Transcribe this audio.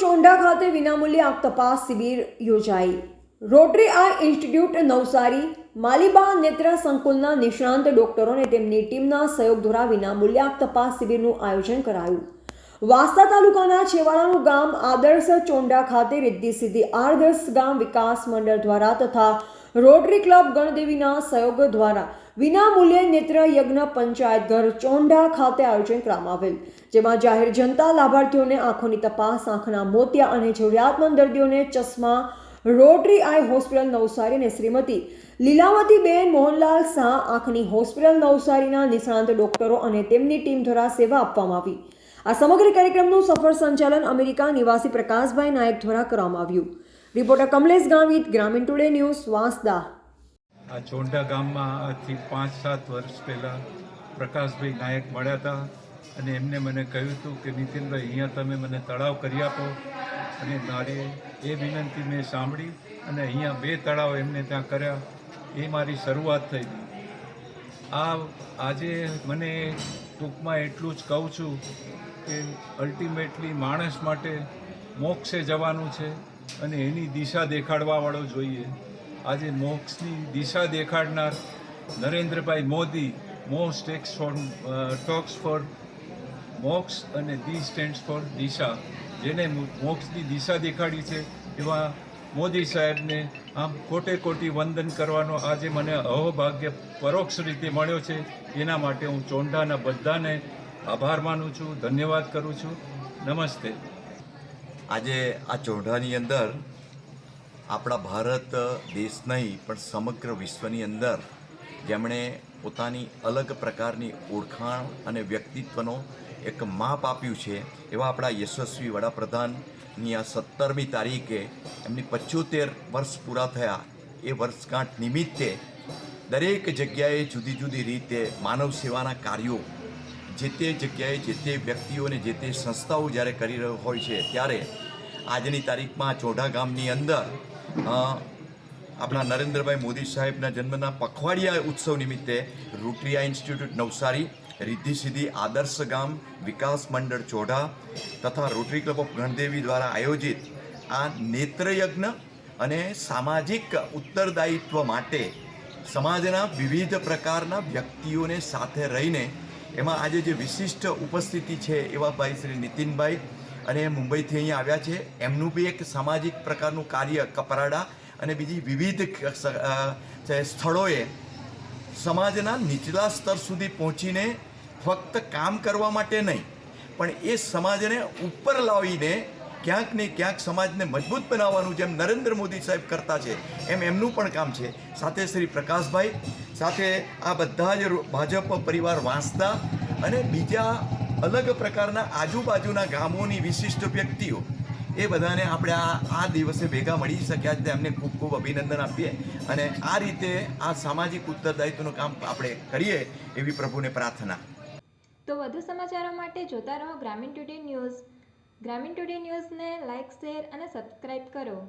ચોંડા ખાતે વિનામૂલ્યે આંખ તપાસ શિબિર યોજાઈ. Rotary eye institute Navsari, Maliba નેત્ર સંકુલના નિષ્ણાંત ડોક્ટરોને તેમની ટીમના સહયોગ દ્વારા વિનામૂલ્યે આંખ તપાસ શિબિરનું આયોજન કરાયું. વાસ્તા તાલુકાના છેવાડાનું ગામ આદર્શ ચોંડા ખાતે રિદ્ધિ સિદ્ધિ આદર્શ ગામ વિકાસ મંડળ દ્વારા તથા રોટરી ક્લબ ગણદેવીના સહયોગ દ્વારા વિનામૂલ્યે નેત્ર યજ્ઞ પંચાયત ઘર ચોંડા ખાતે આયોજન કરવામાં આવેલ, જેમાં જાહેર જનતા લાભાર્થીઓને આંખોની તપાસ, આંખના મોતિયા અને જરૂરિયાતમંદ દર્દીઓને ચશ્મા, રોટરી આઈ હોસ્પિટલ નવસારી અને શ્રીમતી લીલાવતીબેન મોહનલાલ શાહ આંખની હોસ્પિટલ નવસારીના નિષ્ણાંત ડોક્ટરો અને તેમની ટીમ દ્વારા સેવા આપવામાં આવી. આ સમગ્ર કાર્યક્રમનું સફળ સંચાલન અમેરિકા નિવાસી પ્રકાશભાઈ નાયક દ્વારા કરવામાં આવ્યું. રિપોર્ટર કમલેશ ગામિત ગ્રામીણ ટુડે ન્યૂઝ, વાંસદા. આ ચોંડા ગામમાં આજથી પાંચ સાત વર્ષ પહેલાં પ્રકાશભાઈ નાયક મળ્યા હતા અને એમને મને કહ્યું હતું કે, નીતિનભાઈ, અહીંયા તમે મને તળાવ કરી આપો. અને મારી એ વિનંતી મેં સાંભળી અને અહીંયા બે તળાવ એમને ત્યાં કર્યા. એ મારી શરૂઆત થઈ. આ આજે મને ટૂંકમાં એટલું જ કહું છું કે અલ્ટિમેટલી માણસ માટે મોક્ષે જવાનું છે. અને એની દિશા દેખાડવાવાળો જોઈએ. આજે મોક્ષની દિશા દેખાડનાર નરેન્દ્રભાઈ મોદી મોસ્ટ ટેક્સ ફોર ટોક્સ ફોર મોક્ષ અને દી સ્ટેન્ડ્સ ફોર દિશા. જેને મોક્ષની દિશા દેખાડી છે એવા મોદી સાહેબને આમ કોટે કોટી વંદન કરવાનો આજે મને અહોભાગ્ય પરોક્ષ રીતે મળ્યો છે. એના માટે હું ચોંડાના બધાને આભાર માનું છું. ધન્યવાદ કરું છું. નમસ્તે. આજે આ ચોઢાની અંદર આપણા ભારત દેશ નહીં, પણ સમગ્ર વિશ્વની અંદર જેમણે પોતાની અલગ પ્રકારની ઓળખાણ અને વ્યક્તિત્વનો એક માપ આપ્યું છે, એવા આપણા યશસ્વી વડાપ્રધાનની આ સત્તરમી તારીખે એમની પચોતેર વર્ષ પૂરા થયા. એ વર્ષગાંઠ નિમિત્તે દરેક જગ્યાએ જુદી જુદી રીતે માનવ સેવાના કાર્યો જે તે જગ્યાએ જે તે વ્યક્તિઓને જે તે સંસ્થાઓ જ્યારે કરી રહ્યો હોય છે, ત્યારે આજની તારીખમાં ચોઢા ગામની અંદર આપણા નરેન્દ્રભાઈ મોદી સાહેબના જન્મના પખવાડિયા ઉત્સવ નિમિત્તે રૂટરિયા ઇન્સ્ટિટ્યૂટ નવસારી રિદ્ધિ સિદ્ધિ આદર્શ ગામ, વિકાસ મંડળ ચોઢા તથા રોટરી ક્લબ ઓફ ગણદેવી દ્વારા આયોજિત આ નેત્રયજ્ઞ અને સામાજિક ઉત્તરદાયિત્વ માટે સમાજના વિવિધ પ્રકારના વ્યક્તિઓને સાથે રહીને એમાં આજે જે વિશિષ્ટ ઉપસ્થિતિ છે એવા ભાઈ શ્રી નીતિનભાઈ અને મુંબઈથી અહીંયા આવ્યા છે. એમનું બી એક સામાજિક પ્રકારનું કાર્ય કપરાડા અને બીજી વિવિધ સ્થળોએ સમાજના નીચલા સ્તર સુધી પહોંચીને ફક્ત કામ કરવા માટે નહીં, પણ એ સમાજને ઉપર લાવીને ક્યાંક ને ક્યાંક સમાજને મજબૂત બનાવવાનું જેમ નરેન્દ્ર મોદી સાહેબ કરતા છે, એમ એમનું પણ કામ છે. સાથે શ્રી પ્રકાશભાઈ સાથે આ બધા જ ભાજપ પરિવાર વાંસદા અને બીજા અલગ પ્રકારના આજુબાજુના ગામોની વિશિષ્ટ વ્યક્તિઓ, એ બધાને આપણે આ આ દિવસે ભેગા મળી શક્યા છે. તેમને ખૂબ ખૂબ અભિનંદન આપીએ અને આ રીતે આ સામાજિક ઉત્તરદાયિત્વનું કામ આપણે કરીએ એવી પ્રભુને પ્રાર્થના. તો વધુ સમાચારો માટે જોતા રહો Gramin today news. Gramin today ન્યૂઝને લાઇક શેર અને સબસ્ક્રાઇબ કરો.